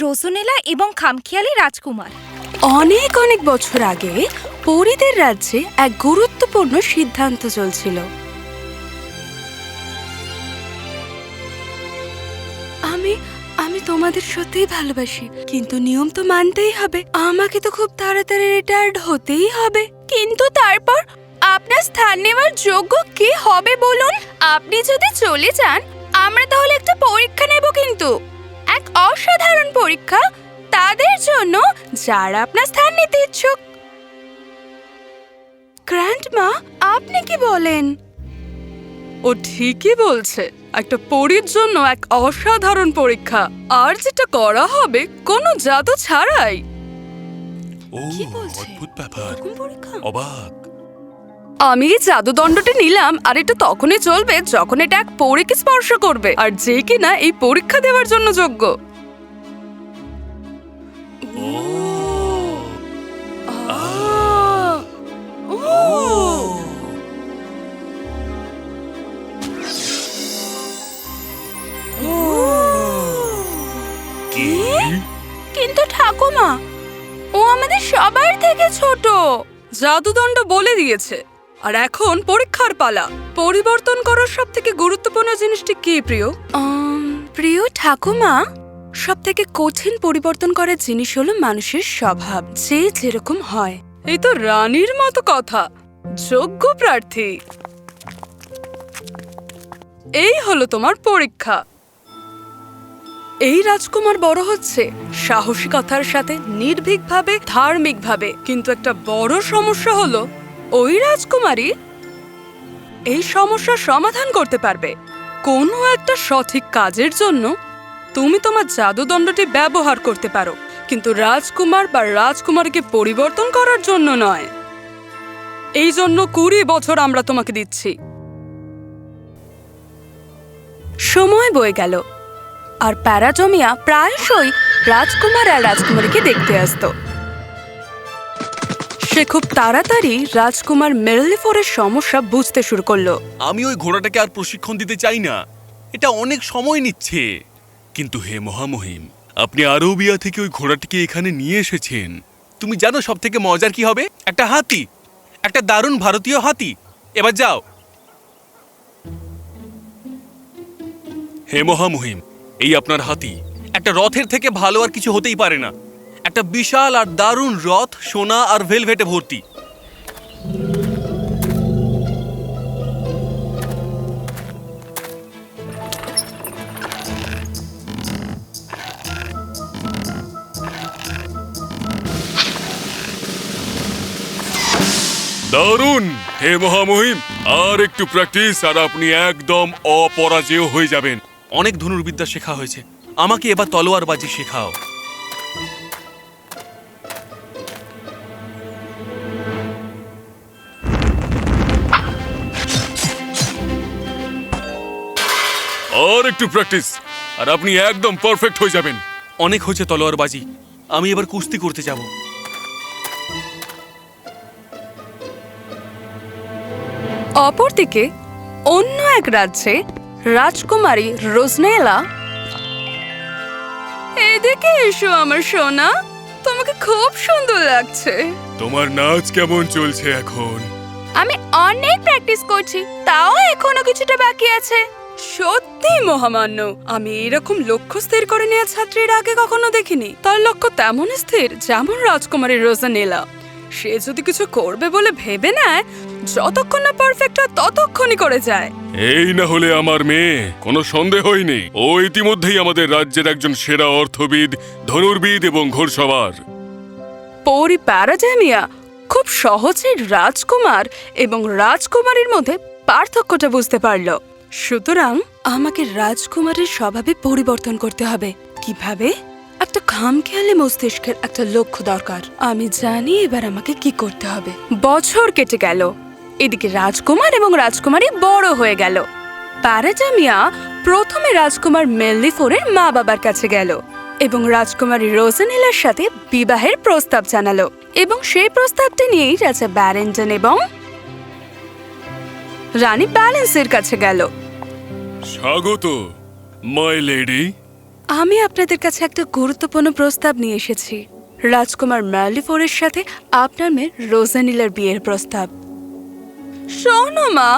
রোজনেলা এবং খামখেয়ালি রাজকুমার। অনেক অনেক বছর আগে পরীদের রাজ্যে এক গুরুত্বপূর্ণ সিদ্ধান্ত চলছিল। আমি আমি তোমাদের সত্যিই ভালোবাসি কিন্তু নিয়ম তো মানতেই হবে। আমাকে তো খুব তাড়াতাড়ি রিটায়ার্ড হতেই হবে। কিন্তু তারপর আপনার স্থান নেওয়ার যোগ্য কে হবে বলুন? আপনি যদি চলে যান আমরা তাহলে একটা পরীক্ষা নেব কিন্তু। এক অসাধারণ পরীক্ষা। তাদের জন্য যারা আপনার স্থান নিতে ইচ্ছুক। গ্র্যান্ডমা আপনি কি বলেন? ও ঠিকই বলছে। একটা পরীর জন্য এক অসাধারণ পরীক্ষা। আর যেটা করা হবে কোনো জাদু ছাড়াই। ও কি বলছে? অদ্ভুত ব্যাপার। এরকম পরীক্ষা? অবাক। আমি এই জাদুদণ্ডটি নিলাম আর এটা তখনই চলবে যখন এটা এক পরীকে স্পর্শ করবে। আর যে কিনা এই পরীক্ষা দেওয়ার জন্য যোগ্য। কিন্তু ঠাকুমা ও আমাদের সবার থেকে ছোট। জাদুদণ্ড বলে দিয়েছে। আর এখন পরীক্ষার পালা। পরিবর্তন করার সব থেকে গুরুত্বপূর্ণ জিনিসটি কি প্রিয়? প্রিয় ঠাকুমা সব থেকে কঠিন পরিবর্তন করার জিনিস হলো মানুষের স্বভাব যে যেরকম হয়। এই তো রানীর মতো কথা। যোগ্য প্রার্থী। এই হলো তোমার পরীক্ষা। এই রাজকুমার বড় হচ্ছে। সাহসিকতার সাথে নির্ভীকভাবে ধার্মিকভাবে। কিন্তু একটা বড় সমস্যা হলো ওই রাজকুমারী? এই সমস্যার সমাধান করতে পারবে। কোনো একটা সঠিক কাজের জন্য তুমি তোমার জাদুদণ্ডটি ব্যবহার করতে পারো, কিন্তু রাজকুমার বা রাজকুমারীকে পরিবর্তন করার জন্য নয়। এই জন্য কুড়ি বছর আমরা তোমাকে দিচ্ছি। সময় বয়ে গেল, আর প্যারাজমিয়া প্রায়শই রাজকুমার আর রাজকুমারীকে দেখতে আসতো। সে খুব তাড়াতাড়ি রাজকুমার মেরলিফোরের সমস্যা বুঝতে শুরু করল। আমি ওই ঘোড়াটাকে আর প্রশিক্ষণ দিতে চাই না। এটা অনেক সময় নিচ্ছে। কিন্তু হে মহামহিম, আপনি আরবিয়া থেকে ওই ঘোড়াটিকে এখানে নিয়ে এসেছেন। তুমি জানো সব থেকে মজার কি হবে? একটা হাতি। একটা দারুণ ভারতীয় হাতি। এবার যাও। হে মহামহিম, এই আপনার হাতি। একটা রথের থেকে ভালো আর কিছু হতেই পারে না। একটা বিশাল আর দারুণ রথ সোনা আর ভেলভেটে ভর্তি। দারুণ! হে মহামহিম আর একটু প্র্যাকটিস আর আপনি একদম অপরাজেয় হয়ে যাবেন। অনেক ধনুর্বিদ্যা শেখা হয়েছে। আমাকে এবার তলোয়ারবাজি শেখাও। আর একটু প্র্যাকটিস আর আপনি একদম পারফেক্ট হয়ে যাবেন। অনেক হয়েছে তলোয়ারবাজি। আমি এবার কুস্তি করতে যাব। অপরদিকে অন্য এক রাজ্যে রাজকুমারী রোজনেলা। এদিকে এসো আমার সোনা। তোমাকে খুব সুন্দর লাগছে। তোমার নাচ কেমন চলছে এখন? আমি অনেক প্র্যাকটিস করছি তাও এখনও কিছুটা বাকি আছে। সত্যি মহামান্য আমি এরকম লক্ষ্য স্থির করে নেওয়া ছাত্রীর আগে কখনো দেখিনি। তার লক্ষ্য তেমন স্থির যেমন রাজকুমারী রোজানেলা সে যদি কিছু করবে বলে ভেবে নেয় যতক্ষণ না পারফেক্ট হয় ততক্ষণই করে যায়। এই না হলে আমার মেয়ে কোনো সন্দেহই নেই। ও ইতিমধ্যেই আমাদের রাজ্যের একজন সেরা অর্থবিদ ধনুর্বিদ এবং ঘোড়সওয়ার। পরি প্যারাডামিয়া খুব সহজে রাজকুমার এবং রাজকুমারীর মধ্যে পার্থক্যটা বুঝতে পারল। সুতরাং আমাকে রাজকুমারের স্বভাবে পরিবর্তন করতে হবে। কীভাবে? একটা খামখেয়ালি মস্তিষ্কের একটা লক্ষ্য দরকার। আমি জানি এবার আমাকে কি করতে হবে। বছর কেটে গেল। এদিকে রাজকুমার এবং রাজকুমারী বড় হয়ে গেল। প্যারাজামিয়া প্রথমে রাজকুমার মেল্লিফোরের মা বাবার কাছে গেল এবং রাজকুমারী রোজেনেলার সাথে বিবাহের প্রস্তাব জানালো এবং সেই প্রস্তাবটি নিয়েই রাজা ব্যারেন্টন এবং রানী ব্যালেন্সের কাছে গেল। স্বাগত মাই লেডি। আমি আপনাদের কাছে একটা গুরুত্বপূর্ণ প্রস্তাব নিয়ে এসেছি। রাজকুমার ম্যালিফোরের সাথে আপনার মেয়ে রোজানিলার বিয়ের প্রস্তাব। শোনো মা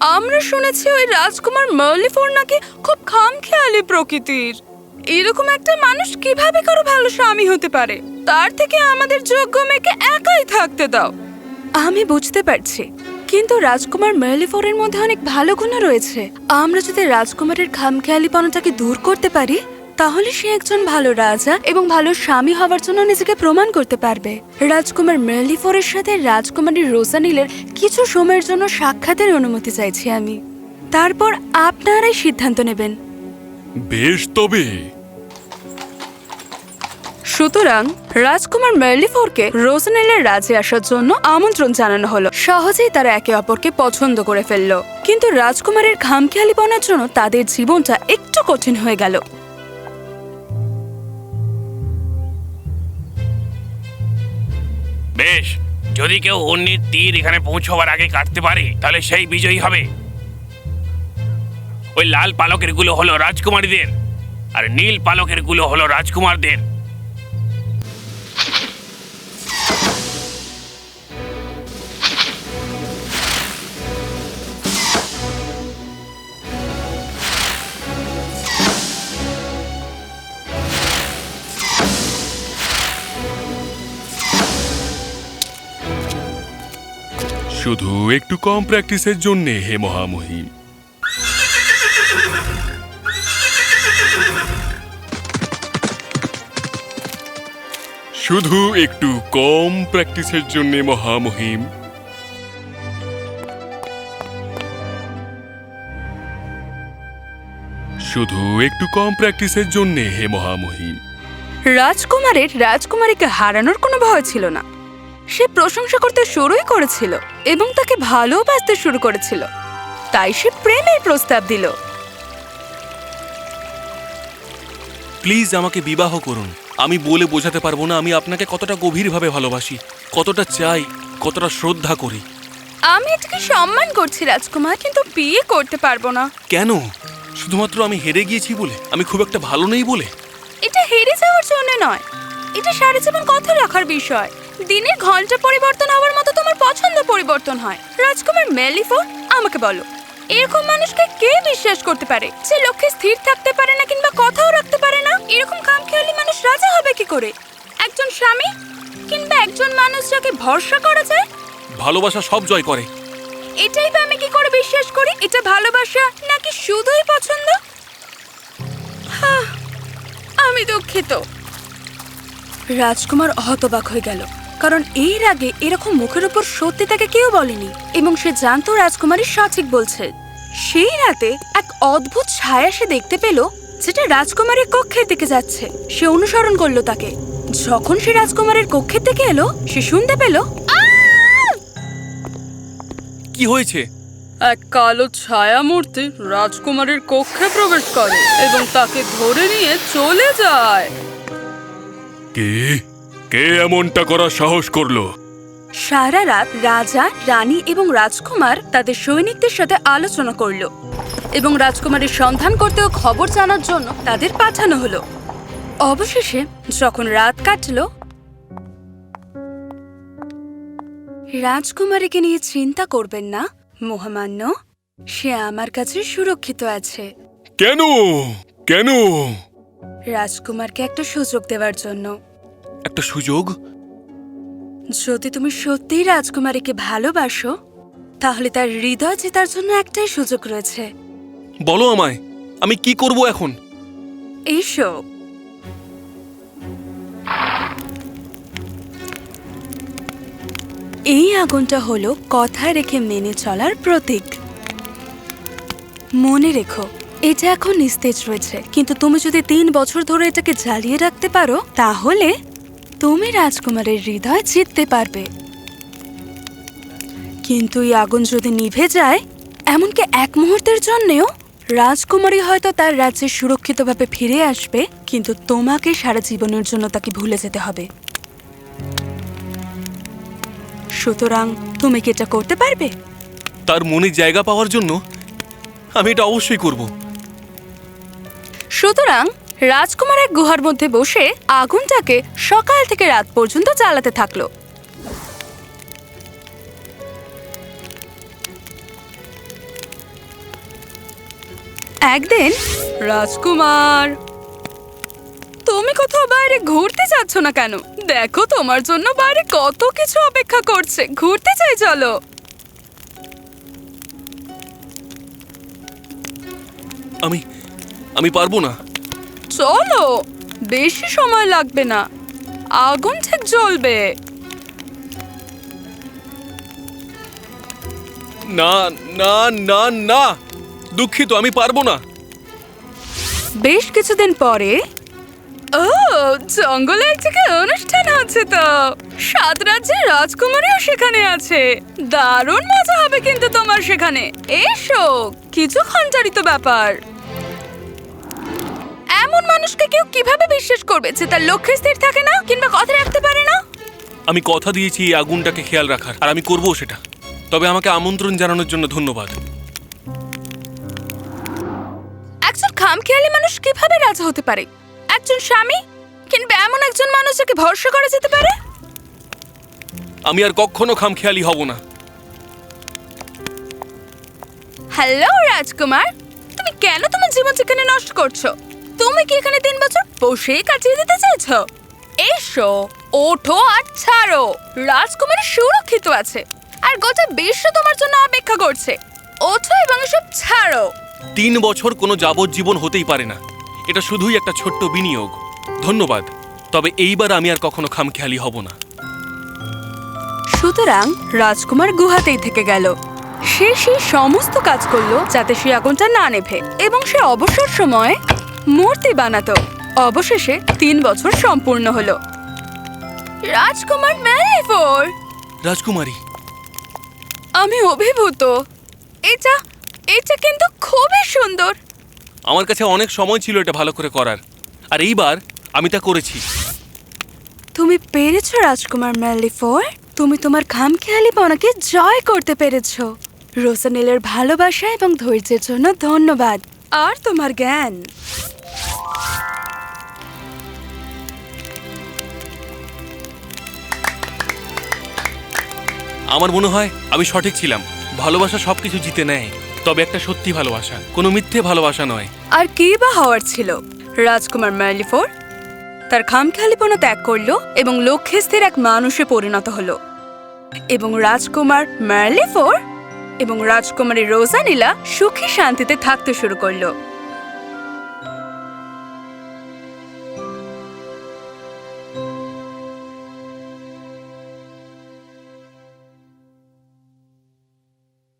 আমরা শুনেছি ওই রাজকুমার মার্লিফোর নাকি খুব খামখেয়ালি প্রকৃতির। এরকম একটা মানুষ কীভাবে কারও ভালো স্বামী হতে পারে? তার থেকে আমাদের যোগ্য মেয়েকে একাই থাকতে দাও। আমি বুঝতে পারছি। কিন্তু রাজকুমার মেলিফোরের মধ্যে অনেক ভালো গুণ রয়েছে। আমরা যদি রাজকুমারের খামখেয়ালিপনাটাকে দূর করতে পারি, তাহলে সে একজন ভালো রাজা এবং ভালো স্বামী হওয়ার জন্য নিজেকে প্রমাণ করতে পারবে। রাজকুমার মেলিফোরের সাথে রাজকুমারী রোজানিলের কিছু সময়ের জন্য সাক্ষাতের অনুমতি চাইছি আমি। তারপর আপনারাই সিদ্ধান্ত নেবেন। বেশ তবে। সুতরাং রাজকুমার মেলিফোরকে রোজনেলের রাজে আসার জন্য আমন্ত্রণ জানানো হলো। সহজেই তারা একে অপরকে পছন্দ করে ফেলল। কিন্তু রাজকুমারের খামখেয়ালিপনার জন্য তাদের জীবনটা একটু কঠিন হয়ে গেল। বেশ, যদি কেউ অন্যের তীর এখানে পৌঁছবার আগে কাটতে পারে, তাহলে সেই বিজয়ী হবে। ওই লাল পালকেরগুলো হলো রাজকুমারীদের, আর নীল পালকেরগুলো হলো রাজকুমারদের। শুধু একটু কম প্র্যাকটিসের জন্যে, হে মহামহিম। শুধু একটু কম প্র্যাকটিসের জন্যে, মহামহিম। শুধু একটু কম প্র্যাকটিসের জন্যে, হে মহামহিম। রাজকুমারের রাজকুমারীকে হারানোর কোনো ভয় ছিল না। সে প্রশংসা করতে শুরুই করেছিল এবং তাকে ভালোবাসতে শুরু করেছিল। তাই সে প্রেমের প্রস্তাব দিল। প্লিজ আমাকে বিবাহ করুন। আমি বলে বোঝাতে পারব না আমি আপনাকে কতটা গভীরভাবে ভালোবাসি কতটা চাই কতটা শ্রদ্ধা করি। আমি এটাকে সম্মান করছি রাজকুমার কিন্তু বিয়ে করতে পারব না। কেন? শুধুমাত্র আমি হেরে গিয়েছি বলে? আমি খুব একটা ভালো নেই বলে? এটা হেরে যাওয়ার জন্য নয়। এটা সারা জীবন কথা রাখার বিষয়। দিনের ঘণ্টা পরিবর্তন হওয়ার মতো তোমার পছন্দ পরিবর্তন হয়। রাজকুমার মেলিফো আমাকে বলো এরকম মানুষকে কে বিশ্বাস করতে পারে? যে লক্ষ্যে স্থির থাকতে পারে না কিংবা কথাও রাখতে পারে না? এরকম খামখেয়ালি মানুষ রাজা হবে কি করে? একজন স্বামী কিংবা একজন মানুষ যাকে ভরসা করা যায়? ভালোবাসা সব জয় করে। এটাই বা আমি কি করে বিশ্বাস করি? এটা ভালোবাসা নাকি শুধুই পছন্দ? আমি দুঃখিত। রাজকুমার হতবাক হয়ে গেল। কারণ এর আগে এরকম মুখের উপর সত্যি তাকে কেউ বলেনি এবং সে জানতো রাজকুমারী সঠিক বলছে। সেই রাতে এক অদ্ভুত ছায়া সে দেখতে পেল যেটা রাজকুমারীর কক্ষের দিকে যাচ্ছে। সে অনুসরণ করল তাকে। যখন সে রাজকুমারের কক্ষের দিকে এলো সে শুনতে পেল কি হয়েছে? এক কালো ছায়ামূর্তি রাজকুমারের কক্ষে প্রবেশ করে এবং তাকে ধরে নিয়ে চলে যায়। কে? কে এমনটা করার সাহস করল? সারা রাত রাজা রানী এবং রাজকুমার তাদের সৈনিকদের সাথে আলোচনা করল এবং রাজকুমারের সন্ধান করতে ও খবর জানার জন্য তাদের পাঠানো হলো। অবশেষে যখন রাত কাটল রাজকুমারীকে নিয়ে চিন্তা করবেন না মহামান্য। সে আমার কাছে সুরক্ষিত আছে। কেন? কেন? রাজকুমারকে একটা সুযোগ দেওয়ার জন্য। একটা সুযোগ? যদি তুমি সত্যিই রাজকুমারীকে ভালোবাসো তাহলে তার হৃদয় জেতার জন্য একটাই সুযোগ রয়েছে। বলো আমায় আমি কি করব এখন? এসো। এই আগুনটা হলো কথা রেখে মেনে চলার প্রতীক। মনে রেখো এটা এখন নিস্তেজ রয়েছে কিন্তু তুমি যদি তিন বছর ধরে এটাকে জ্বালিয়ে রাখতে পারো তাহলে তুমি রাজকুমারের হৃদয় জিততে পারবে। কিন্তু এই আগুন যদি নিভে যায় এমনকি এক মুহূর্তের জন্যেও রাজকুমারী হয়তো তার রাজ্যে সুরক্ষিতভাবে ফিরে আসবে কিন্তু তোমাকে সারা জীবনের জন্য তাকে ভুলে যেতে হবে। সুতরাং তুমি কি এটা করতে পারবে? তার মনে জায়গা পাওয়ার জন্য আমি এটা অবশ্যই করব। সুতরাং রাজকুমার এক গুহার মধ্যে বসে আগুনটাকে সকাল থেকে রাত পর্যন্ত জ্বালাতে থাকল। একদিন, রাজকুমার, তুমি কোথাও বাইরে ঘুরতে যাচ্ছ না কেন? দেখো, তোমার জন্য বাইরে কত কিছু অপেক্ষা করছে। ঘুরতে চাই, চলো। আমি আমি পারব না। চলো বেশি সময় লাগবে না। আগুন ঠিক জ্বলবে। না না না না দুঃখিত আমি পারব না। বেশ কিছুদিন পরে ও জঙ্গলে জায়গায় অনুষ্ঠান হচ্ছে তো। সাত রাজ্যের রাজকুমারীও সেখানে আছে। দারুণ মজা হবে কিন্তু তোমার সেখানে। এসো কিছু খঞ্চারিত ব্যাপার। এমন মানুষকে কেউ কীভাবে বিশ্বাস করবে যে তার লক্ষ্যে স্থির থাকে না কিংবা কথা রাখতে পারে না? আমি কথা দিয়েছি এই আগুনটাকে খেয়াল রাখার আর আমি করব সেটা। তবে আমাকে আমন্ত্রণ জানানোর জন্য ধন্যবাদ। একজন খামখেয়ালি মানুষ কীভাবে রাজা হতে পারে? একজন স্বামী কিংবা এমন একজন মানুষ যাকে ভরসা করা যেতে পারে? আমি আর কখনো খামখেয়ালি হব না। হ্যালো রাজকুমার। তুমি কেন তোমার জীবন এখানে নষ্ট করছ? তুমি কি এখানে তিন বছর বসেই কাটিয়ে দিতে চাইছো? এসো ওঠো আর ছাড়ো। রাজকুমারী সুরক্ষিত আছে। আর গোটা বিশ্ব তোমার জন্য অপেক্ষা করছে। ওঠো এবং সব ছাড়ো। তিন বছর কোনো যাবজ্জীবন হতেই পারে না। এটা শুধুই একটা ছোট্ট বিনিয়োগ। ধন্যবাদ। তবে এইবার আমি আর কখনো খামখেয়ালি হব না। সুতরাং রাজকুমার গুহাতেই থেকে গেল। সে সেই সমস্ত কাজ করল যাতে সে আগুনটা না নেভে এবং সে অবসর সময় মূর্তি বানাতো। অবশেষে তিন বছর সম্পূর্ণ হলো। রাজকুমার ম্যালিফোর রাজকুমারী। আমি অভিভূত। এটা এটা কিন্তু খুবই সুন্দর। আমার কাছে অনেক সময় ছিল এটা ভালো করে করার। আর এইবার আমি তা করেছি। তুমি পেরেছ রাজকুমার ম্যালিফোর তুমি তোমার খামখেয়ালিপনাকে জয় করতে পেরেছ। রোসানেলের ভালোবাসা এবং ধৈর্যের জন্য ধন্যবাদ। আর তোমার জ্ঞান। আমার মনে হয় আমি সঠিক ছিলাম। ভালোবাসা সবকিছু জিতে নেয়। তবে একটা সত্যি ভালোবাসা কোনো মিথ্যে ভালোবাসা নয়। আর কি বা হওয়ার ছিল? রাজকুমার ম্যালিফোর? তার খামখেয়ালিপনা ত্যাগ করল এবং লক্ষ্যে স্থির এক মানুষে পরিণত হলো। এবং রাজকুমার ম্যালিফোর? এবং রাজকুমারী রোজানিলা সুখী শান্তিতে থাকতে শুরু করল।